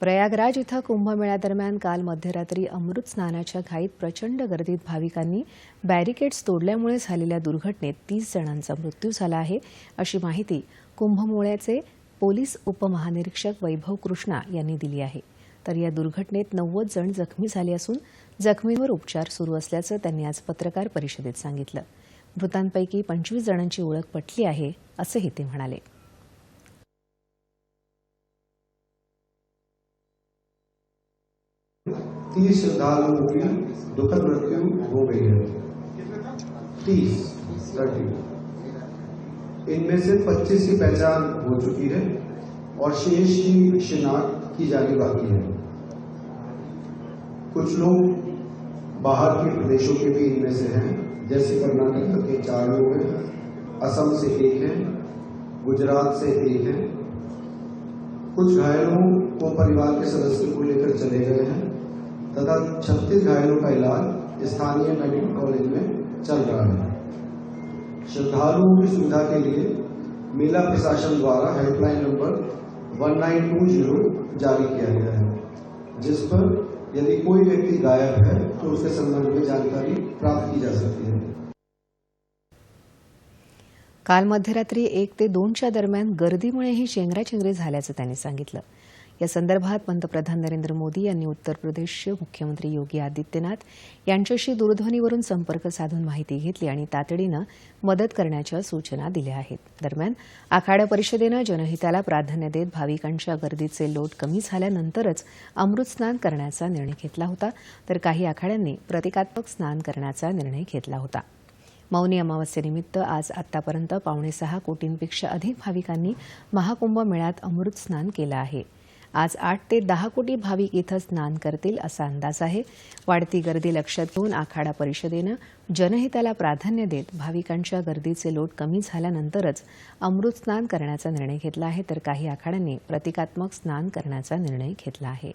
प्रयागराज इथं कुंभमेळ्यादरम्यान काल मध्यरात्री अमृत स्नानाच्या घाईत प्रचंड गर्दीत भाविकांनी बॅरिकेड्स तोडल्यामुळे झालेल्या दुर्घटनेत तीस जणांचा मृत्यू झाला आहे. अशी माहिती कुंभमोळ्याचे पोलीस उपमहानिरीक्षक वैभव कृष्णा यांनी दिली आहे. तर या दुर्घटनेत नव्वद जण जखमी झाले असून जखमींवर उपचार सुरू असल्याचं त्यांनी आज पत्रकार परिषदेत सांगितलं. मृतांपैकी पंचवीस जणांची ओळख पटली आहे असंही ते म्हणाले. तीस श्रद्धालुओं की दुखद मृत्यु हो गई है। तीस थर्टी इनमें से 25 की पहचान हो चुकी है और शेष की शिनाख्त की जानी बाकी है। कुछ लोग बाहर के प्रदेशों के भी इनमें से हैं, जैसे कर्नाटक के चार लोग हैं, असम से एक है, गुजरात से एक है कुछ घायलों को परिवार के सदस्यों को लेकर चले गए हैं, तथा 36 घायलों का इलाज स्थानीय मेडिकल कॉलेज में चल रहा है। श्रद्धालुओं की सुविधा के लिए मेला प्रशासन द्वारा हेल्पलाइन नंबर 1920 जारी किया गया है, जिस पर यदि कोई व्यक्ति गायब है तो उसके संबंध में जानकारी प्राप्त की जा सकती है। काल मध्यरात्री एक ते दोनच्या दरम्यान गर्दीमुळे ही चेंगराचेंगरी झाल्याचं त्यांनी सांगितलं. या संदर्भात पंतप्रधान नरेंद्र मोदी यांनी उत्तर प्रदेशचे मुख्यमंत्री योगी आदित्यनाथ यांच्याशी दूरध्वनीवरून संपर्क साधून माहिती घेतली आणि तातडीनं मदत करण्याच्या सूचना दिल्या आहेत. दरम्यान आखाड्या परिषदेनं जनहिताला प्राधान्य देत भाविकांच्या गर्दीचे लोट कमी झाल्यानंतरच अमृत स्नान करण्याचा निर्णय घेतला होता तर काही आखाड्यांनी प्रतिकात्मक स्नान करण्याचा निर्णय घेतला होता. मौनी अमावस्येनिमित्त आज आतापर्यंत पावणेसहा कोटींपेक्षा अधिक भाविकांनी महाकुंभ मेळ्यात अमृत स्नान केलं आहे. आज आठ ते दहा कोटी भाविक इथं स्नान करतील असा अंदाज आहे. वाढती गर्दी लक्षात घेऊन आखाडा परिषदेनं जनहिताला प्राधान्य देत भाविकांच्या गर्दीचे लोट कमी झाल्यानंतरच अमृत स्नान करण्याचा निर्णय घेतला आहे. तर काही आखाड्यांनी प्रतिकात्मक स्नान करण्याचा निर्णय घेतला आहे.